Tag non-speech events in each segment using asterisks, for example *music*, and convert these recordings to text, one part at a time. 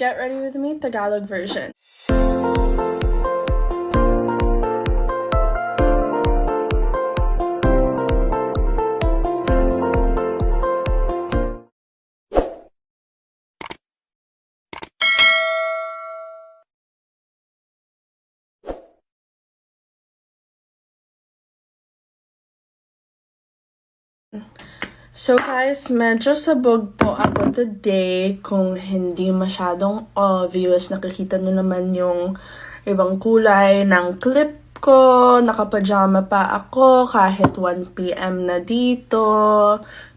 Get ready with me, Tagalog version. So guys, medyo sabog po ako today kung hindi masyadong obvious. Nakikita nyo naman yung ibang kulay ng clip ko. Nakapajama pa ako kahit 1pm na dito.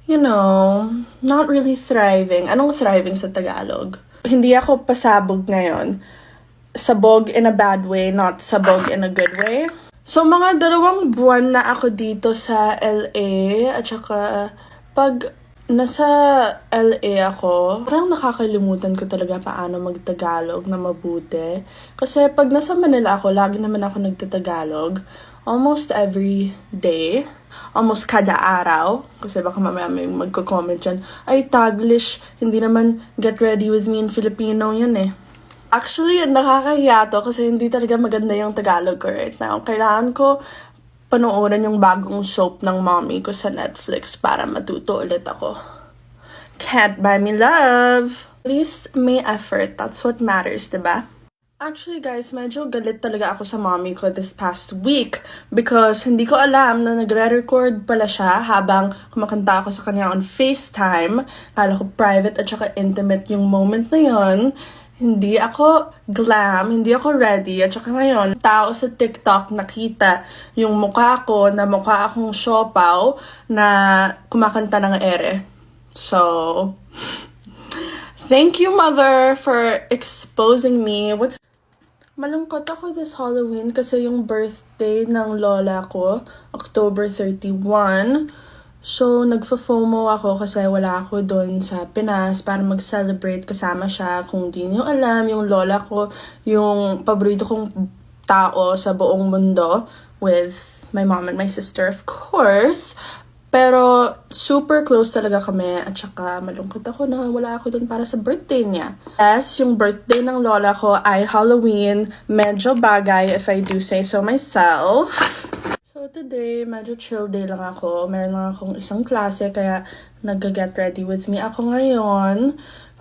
You know, not really thriving. Anong thriving sa Tagalog? Hindi ako pasabog ngayon. Sabog in a bad way, not sabog in a good way. So, mga dalawang buwan na ako dito sa LA at saka pag nasa LA ako, parang nakakalimutan ko talaga paano magtagalog na mabuti. Kasi pag nasa Manila ako, lagi naman ako nagtatagalog. Almost every day. Almost kada araw. Kasi baka mamaya may magko-comment dyan, ay, Taglish, hindi naman get ready with me in Filipino yun eh. Actually, nakakahiya to kasi hindi talaga maganda yung Tagalog ko right now. Kailangan ko panoorin yung bagong soap ng mommy ko sa Netflix para matuto ulit ako. Can't buy me love. At least may effort. That's what matters, diba? Actually guys, medyo galit talaga ako sa mommy ko this past week because hindi ko alam na nagre-record pala siya habang kumakanta ako sa kanya on FaceTime. Kala ko private at saka intimate yung moment na yon hindi ako glam, hindi ako ready. At saka ngayon, tao sa TikTok nakita yung mukha ko na mukha akong siopaw na kumakanta ng ere. So, thank you, mother, for exposing me. What's Malungkot ako this Halloween kasi yung birthday ng lola ko, October 31. So, nagfa-FOMO ako kasi wala ako doon sa Pinas para mag-celebrate kasama siya. Kung di niyo alam, yung lola ko, yung paborito kong tao sa buong mundo with my mom and my sister, of course. Pero super close talaga kami at saka malungkot ako na wala ako doon para sa birthday niya. Yes, yung birthday ng lola ko ay Halloween. Medyo bagay if I do say so myself. *laughs* Today, medyo chill day lang ako. Meron lang akong isang klase kaya nag-get ready with me ako ngayon.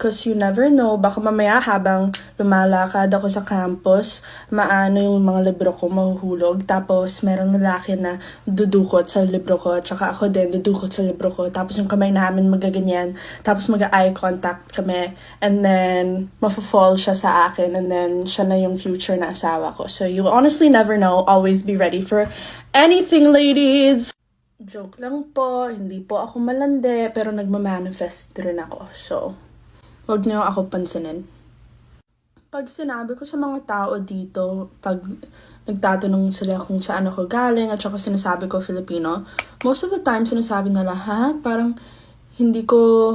Cause you never know, baka mamaya habang lumalakad ako sa campus, maano yung mga libro ko mahuhulog. Tapos meron lalaki na dudukot sa libro ko. Tsaka ako din dudukot sa libro ko. Tapos yung kamay namin magaganyan. Tapos mag-eye contact kami. And then, mafo-fall siya sa akin. And then, siya na yung future na asawa ko. So you honestly never know. Always be ready for anything, ladies! Joke lang po, hindi po ako malande, pero nagmamanifest rin ako. So, Huwag niyo ako pansinin. Pag sinabi ko sa mga tao dito, pag nagtatanong sila kung saan ako galing at saka sinasabi ko Filipino, most of the time sinasabi nila, ha? Parang hindi ko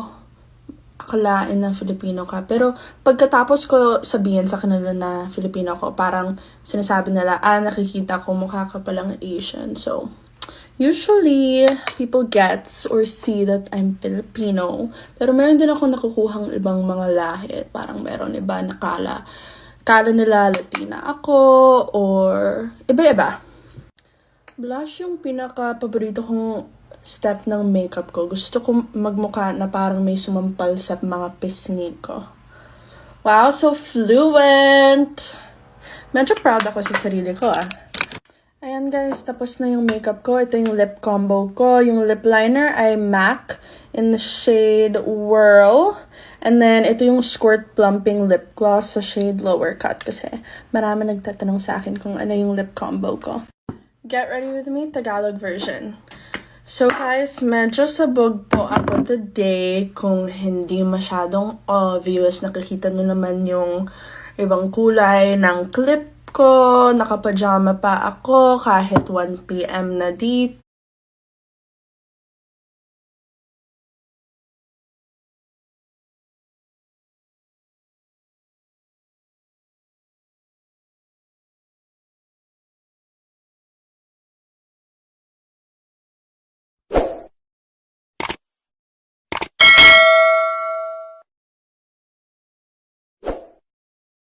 akalain na Filipino ka. Pero pagkatapos ko sabihin sa kanila na Filipino ko, parang sinasabi nila, ah, nakikita ko mukha ka palang Asian. So, Usually, people gets or see that I'm Filipino. Pero meron din ako nakukuhang ibang mga lahi. Parang meron iba nakala. Kala nila Latina ako or iba-iba. Blush yung pinaka-paborito kong step ng makeup ko. Gusto ko magmukha na parang may sumampal sa mga pisngi ko. Wow, so fluent! Medyo proud ako sa sarili ko ah. Ayan guys, tapos na yung makeup ko. Ito yung lip combo ko. Yung lip liner ay MAC in the shade Whirl. And then, ito yung Squirt Plumping Lip Gloss sa shade Lower Cut. Kasi marami nagtatanong sa akin kung ano yung lip combo ko. Get ready with me, Tagalog version. So guys, medyo sabog po ako today kung hindi masyadong obvious. Nakikita nyo naman yung ibang kulay ng clip ko, nakapajama pa ako kahit 1pm na dito.